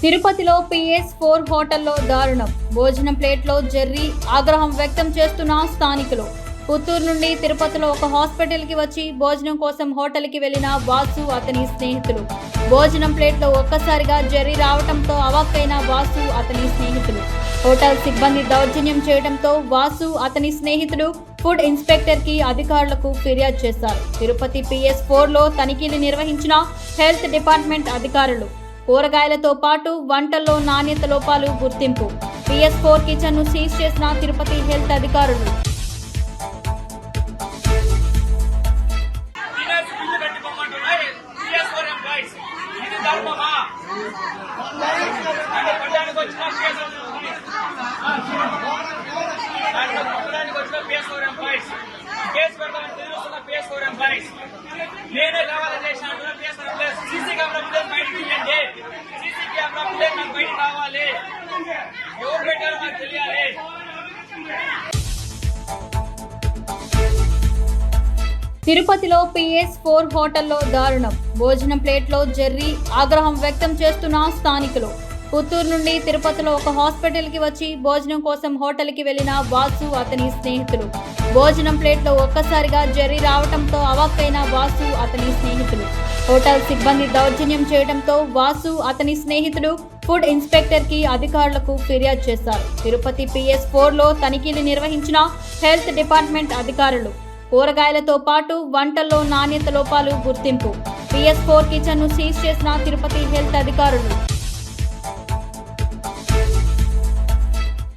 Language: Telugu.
తిరుపతిలో పిఎస్ ఫోర్ హోటల్లో దారుణం. భోజనం ప్లేట్లో జెర్రీ ఆగ్రహం వ్యక్తం చేస్తున్న స్థానికులు. పుత్తూరు నుండి తిరుపతిలో ఒక హాస్పిటల్కి వచ్చి భోజనం కోసం హోటల్కి వెళ్ళిన వాసు అతని స్నేహితులు. భోజనం ప్లేట్లో ఒక్కసారిగా జెర్రీ రావడంతో అవాక్కైన వాసు అతని స్నేహితులు. హోటల్ సిబ్బంది దౌర్జన్యం చేయడంతో వాసు అతని స్నేహితులు ఫుడ్ ఇన్స్పెక్టర్కి అధికారులకు ఫిర్యాదు చేశారు. తిరుపతి పిఎస్ ఫోర్లో తనిఖీలు నిర్వహించిన హెల్త్ డిపార్ట్మెంట్ అధికారులు. కూరగాయలతో పాటు వంటల్లో నాణ్యత లోపాలు గుర్తింపు. పిఎస్ ఫోర్ కిచెన్ను సీజ్ చేసిన తిరుపతి హెల్త్ అధికారులు. నేనే బిల్లు చేశాను కెమెరా మేము బయట రావాలి. ఎవరు పెట్టారో మాకు తెలియాలి. తిరుపతిలో పిఎస్ ఫోర్ హోటల్లో దారుణం. భోజనం ప్లేట్లో జెర్రీ ఆగ్రహం వ్యక్తం చేస్తున్న స్థానికులు. పుత్తూరు నుండి తిరుపతిలో ఒక హాస్పిటల్కి వచ్చి భోజనం కోసం హోటల్కి వెళ్ళిన వాసు అతని స్నేహితులు. భోజనం ప్లేట్లో ఒక్కసారిగా జెర్రీ రావడంతో అవాక్కైన వాసు అతని స్నేహితులు. హోటల్ సిబ్బంది దౌర్జన్యం చేయడంతో వాసు అతని స్నేహితుడు ఫుడ్ ఇన్స్పెక్టర్కి అధికారులకు ఫిర్యాదు చేశారు. తిరుపతి పిఎస్ ఫోర్లో తనిఖీలు నిర్వహించిన హెల్త్ డిపార్ట్మెంట్ అధికారులు. కూరగాయలతో పాటు వంటల్లో నాణ్యత లోపాలు గుర్తింపు. పిఎస్ ఫోర్ కిచెన్ను సీజ్ చేసిన తిరుపతి హెల్త్ అధికారులు.